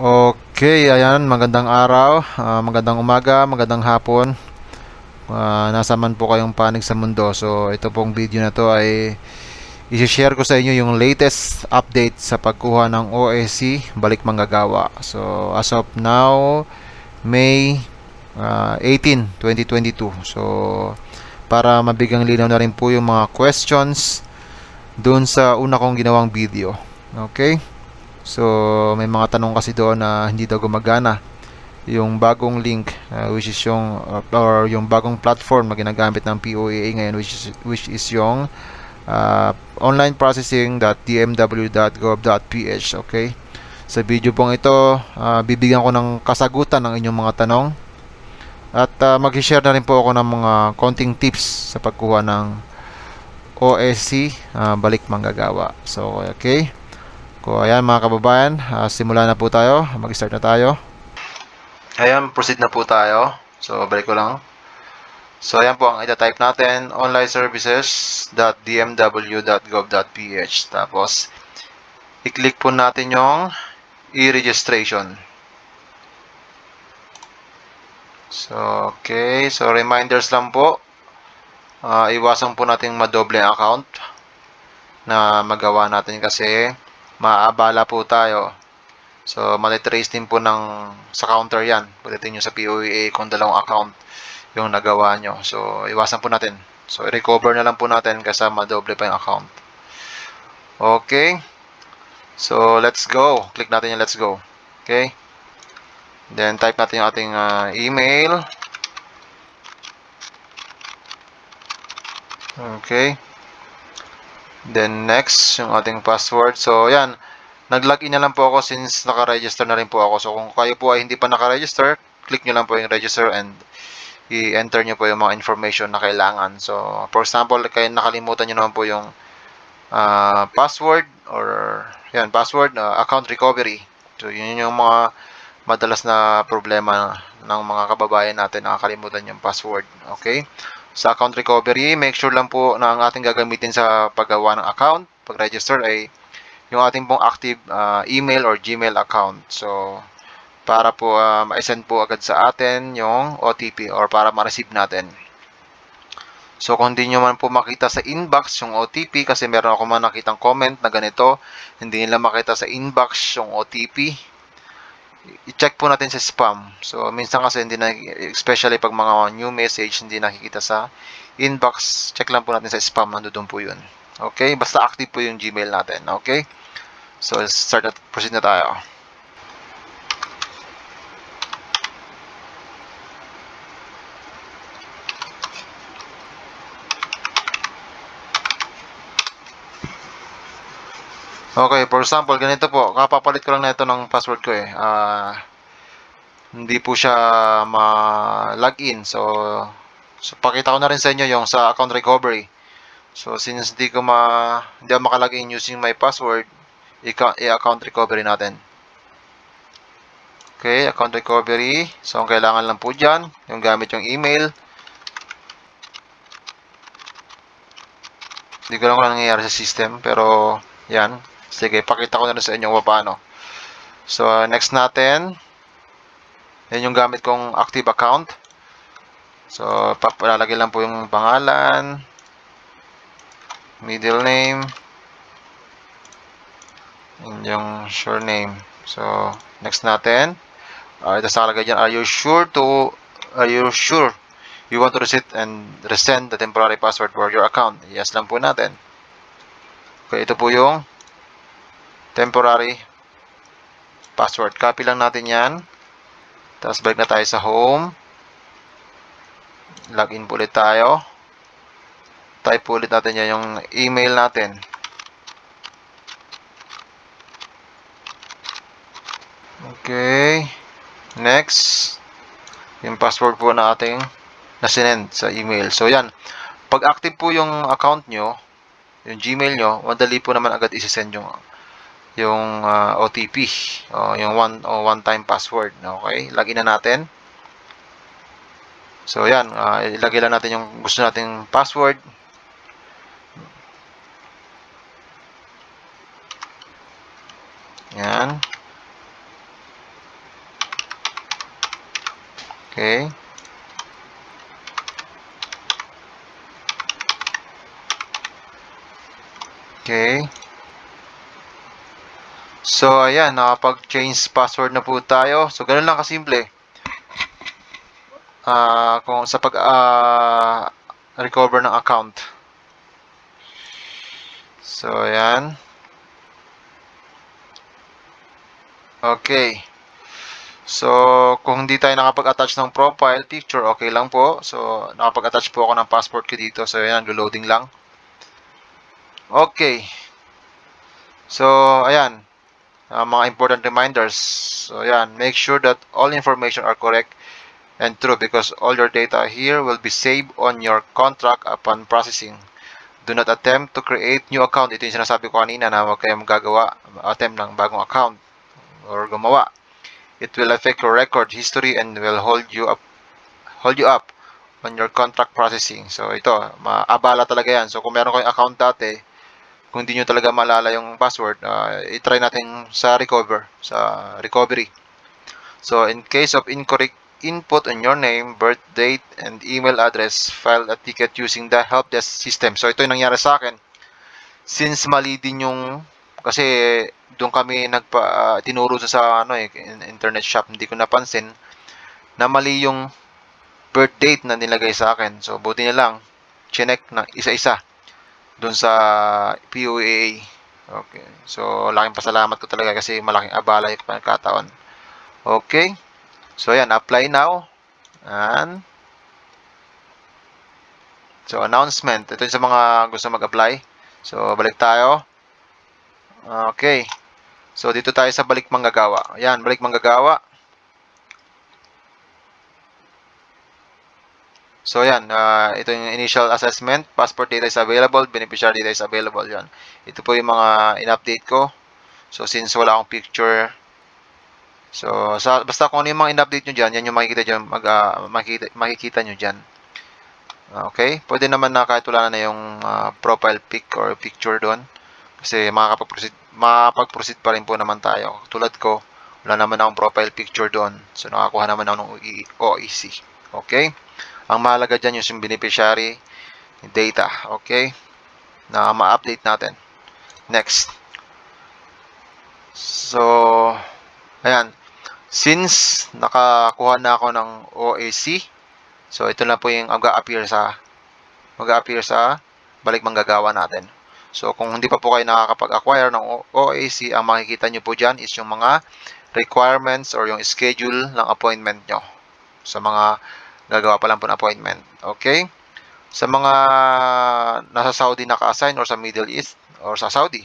Okay, ayan, magandang araw, ah, magandang umaga, magandang hapon. Ah, nasa man po kayong panig sa mundo. So, ito pong video na to ay i-share ko sa inyo yung latest update sa pagkuha ng OSC balik manggagawa. So, as of now, May ah, 18, 2022. So, para mabigang linaw na rin po yung mga questions doon sa una kong ginawang video. Okay? So, may mga tanong kasi doon na hindi daw gumagana yung bagong link uh, which is yung uh, or yung bagong platform na ginagamit ng POAA ngayon which is, which is yung uh, onlineprocessing.dmw.gov.ph okay? Sa video pong ito uh, bibigyan ko ng kasagutan ng inyong mga tanong. At uh, mag-share na rin po ako ng mga konting tips sa pagkuha ng OSC uh, balik manggagawa. So okay ko ayan mga kababayan, ah, simulan na po tayo. Mag-start na tayo. Ayan, proceed na po tayo. So, balik ko lang. So, ayan po ang ita-type natin, onlineservices.dmw.gov.ph. Tapos, i-click po natin yung e-registration. So, okay. So, reminders lang po. Ah, iwasan po natin madoble account na magawa natin kasi maabala po tayo. So, matitrace din po ng sa counter yan. Pagdating nyo sa POEA kung dalawang account yung nagawa nyo. So, iwasan po natin. So, i-recover na lang po natin kasi madoble pa yung account. Okay. So, let's go. Click natin yung let's go. Okay. Then, type natin yung ating ah, email. Okay. Then next, yung ating password. So, yan. Nag-login na lang po ako since naka-register na rin po ako. So, kung kayo po ay hindi pa naka-register, click nyo lang po yung register and i-enter nyo po yung mga information na kailangan. So, for example, kayo nakalimutan nyo naman po yung ah, password or yan, password, ah, account recovery. So, yun yung mga madalas na problema ng mga kababayan natin nakakalimutan yung password. Okay? Sa account recovery, make sure lang po na ang ating gagamitin sa paggawa ng account, pag-register ay yung ating pong active ah, email or Gmail account. So, para po uh, ma-send po agad sa atin yung OTP or para ma-receive natin. So, kung hindi nyo man po makita sa inbox yung OTP, kasi meron ako man nakitang comment na ganito, hindi nila makita sa inbox yung OTP, i-check po natin sa spam. So, minsan kasi hindi na, especially pag mga new message, hindi nakikita sa inbox, check lang po natin sa spam, nandoon po yun. Okay? Basta active po yung Gmail natin. Okay? So, start at proceed na tayo. Okay, for example, ganito po. Kapapalit ko lang na ito ng password ko eh. Ah, hindi po siya ma-login. So, so, pakita ko na rin sa inyo yung sa account recovery. So, since hindi ko ma hindi ako makalagin using my password, i-account recovery natin. Okay, account recovery. So, ang kailangan lang po dyan, yung gamit yung email. Hindi ko lang kung nangyayari sa system, pero yan. Sige, pakita ko na rin sa inyo paano. So, uh, next natin, yan yung gamit kong active account. So, papalalagay lang po yung pangalan, middle name, and yung surname. So, next natin, uh, ito sa kalagay dyan, are you sure to, are you sure you want to reset and resend the temporary password for your account? Yes lang po natin. Okay, ito po yung temporary password. Copy lang natin yan. Tapos balik na tayo sa home. Login po ulit tayo. Type po ulit natin yan yung email natin. Okay. Next. Yung password po na ating nasinend sa email. So, yan. Pag active po yung account nyo, yung Gmail nyo, madali po naman agad isi-send yung yung ah, OTP o yung one o one time password okay lagyan na natin so yan ah, ilagay lang natin yung gusto nating password yan Okay. Okay. So, ayan, nakapag-change password na po tayo. So, ganun lang kasimple. Ah, kung sa pag ah, recover ng account. So, ayan. Okay. So, kung hindi tayo nakapag-attach ng profile picture, okay lang po. So, nakapag-attach po ako ng passport ko dito. So, ayan, loading lang. Okay. So, ayan. Uh, mga important reminders. So, ayan. Make sure that all information are correct and true because all your data here will be saved on your contract upon processing. Do not attempt to create new account. Ito yung sinasabi ko kanina na huwag kayong gagawa, attempt ng bagong account or gumawa. It will affect your record history and will hold you up hold you up on your contract processing. So ito, maabala talaga yan. So kung meron kayong account dati, kung hindi nyo talaga maalala yung password, uh, i-try natin sa recover, sa recovery. So in case of incorrect input on your name, birth date, and email address, file a ticket using the help desk system. So ito yung nangyari sa akin. Since mali din yung kasi doon kami nagpa ah, tinuro sa, ano eh in- internet shop hindi ko napansin na mali yung birth date na nilagay sa akin. So buti na lang chinek na isa-isa doon sa POAA. Okay. So laking pasalamat ko talaga kasi malaking abala yung pagkataon. Okay. So ayan, apply now. And So announcement. Ito yung sa mga gusto mag-apply. So balik tayo. Okay. So, dito tayo sa balik manggagawa. Ayan, balik manggagawa. So, ayan. Uh, ito yung initial assessment. Passport data is available. Beneficiary data is available. Yan. Ito po yung mga in-update ko. So, since wala akong picture. So, sa, basta kung ano yung mga in-update nyo dyan, yan yung makikita, dyan, mag, uh, makikita, makikita nyo dyan. Okay. Pwede naman na kahit wala na yung uh, profile pic or picture doon. Kasi makakapag-proceed makapag-proceed pa rin po naman tayo. Tulad ko, wala naman akong profile picture doon. So, nakakuha naman ako ng OEC. Okay? Ang mahalaga dyan yung beneficiary data. Okay? Na ma-update natin. Next. So, ayan. Since nakakuha na ako ng OAC, so ito na po yung mag-appear sa mag-appear sa balik manggagawa natin. So, kung hindi pa po kayo nakakapag-acquire ng OAC, ang makikita nyo po dyan is yung mga requirements or yung schedule ng appointment nyo. Sa mga gagawa pa lang po ng appointment. Okay? Sa mga nasa Saudi naka-assign or sa Middle East or sa Saudi,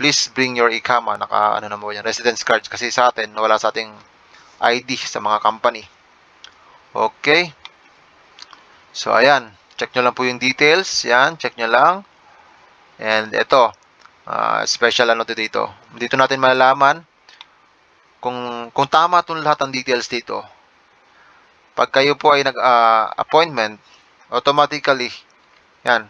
please bring your ikama, naka ano na mo yan, residence card kasi sa atin wala sa ating ID sa mga company. Okay? So ayan, check nyo lang po yung details, yan, check nyo lang. And ito, uh, special ano to dito. Dito natin malalaman kung kung tama itong lahat ng details dito. Pag kayo po ay nag-appointment, uh, automatically, yan,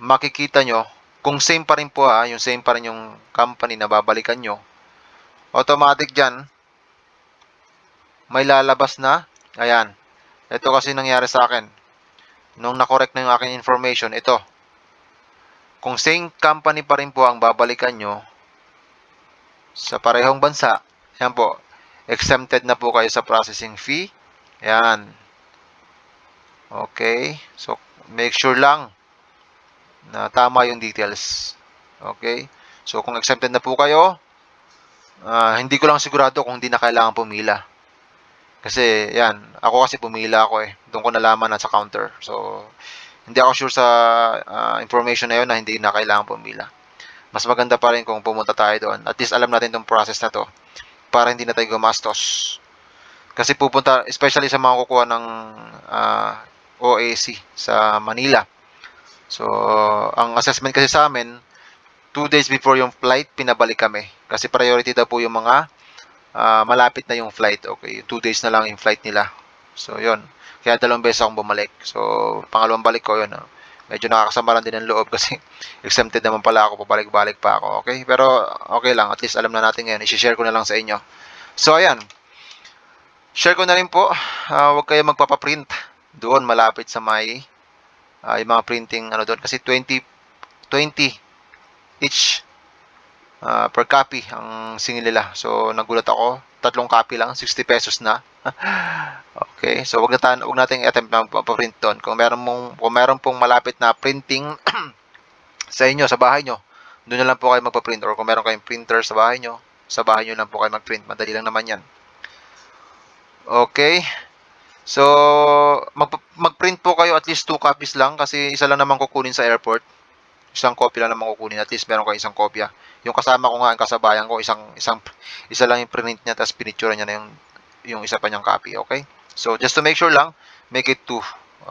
makikita nyo, kung same pa rin po ha, yung same pa rin yung company na babalikan nyo, automatic dyan, may lalabas na, ayan, ito kasi nangyari sa akin. Nung na-correct na yung aking information, ito, kung same company pa rin po ang babalikan nyo sa parehong bansa, yan po, exempted na po kayo sa processing fee. Yan. Okay. So, make sure lang na tama yung details. Okay. So, kung exempted na po kayo, uh, hindi ko lang sigurado kung hindi na kailangan pumila. Kasi, yan. Ako kasi pumila ako eh. Doon ko nalaman na sa counter. So, hindi ako sure sa uh, information na yun na hindi na kailangan pumila. Mas maganda pa rin kung pumunta tayo doon. At least alam natin itong process na to para hindi na tayo gumastos. Kasi pupunta, especially sa mga kukuha ng uh, OAC sa Manila. So, ang assessment kasi sa amin, 2 days before yung flight, pinabalik kami. Kasi priority daw po yung mga uh, malapit na yung flight. Okay, 2 days na lang yung flight nila. So, yon kaya dalawang beses akong bumalik. So, pangalawang balik ko yun. Uh, medyo nakakasama lang din ang loob kasi exempted naman pala ako, pabalik-balik pa ako. Okay? Pero okay lang, at least alam na natin ngayon. I-share ko na lang sa inyo. So, ayan. Share ko na rin po, ah, huwag kayo magpapaprint doon malapit sa may yung mga printing ano doon kasi 20 20 each ah, per copy ang singil nila. So nagulat ako, tatlong copy lang, 60 pesos na. okay, so wag na tan wag nating attempt na magpa-print doon. Kung meron mong kung meron pong malapit na printing sa inyo sa bahay nyo, doon na lang po kayo magpa-print or kung meron kayong printer sa bahay nyo, sa bahay nyo lang po kayo mag-print. Madali lang naman 'yan. Okay. So, mag mag-print po kayo at least two copies lang kasi isa lang naman kukunin sa airport. Isang copy lang naman kukunin. At least meron kayo isang kopya. Yung kasama ko nga, ang kasabayan ko, isang, isang, isa lang yung print niya, tapos pinicture niya na yung, yung isa pa niyang copy. Okay? So, just to make sure lang, make it two.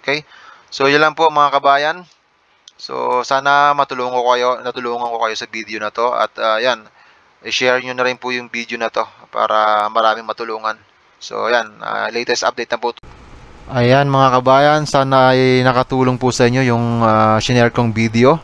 Okay? So, yun lang po mga kabayan. So, sana matulungan ko kayo, natulungan ko kayo sa video na to. At, ah, yan, i-share nyo na rin po yung video na to para maraming matulungan. So, yan, ah, latest update na po. Ayan mga kabayan, sana ay nakatulong po sa inyo yung uh, shinare kong video.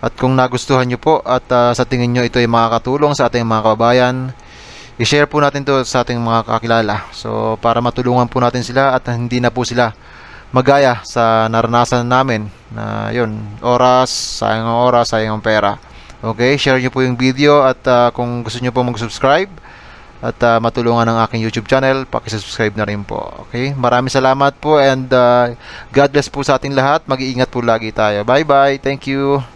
At kung nagustuhan nyo po at ah, sa tingin nyo ito ay makakatulong sa ating mga kababayan, i-share po natin to sa ating mga kakilala. So, para matulungan po natin sila at hindi na po sila magaya sa naranasan namin na yun, oras, sayang ang oras, sayang ang pera. Okay, share nyo po yung video at ah, kung gusto nyo po mag-subscribe at ah, matulungan ang aking YouTube channel, paki-subscribe na rin po. Okay? Maraming salamat po and ah, God bless po sa ating lahat. Mag-iingat po lagi tayo. Bye-bye. Thank you.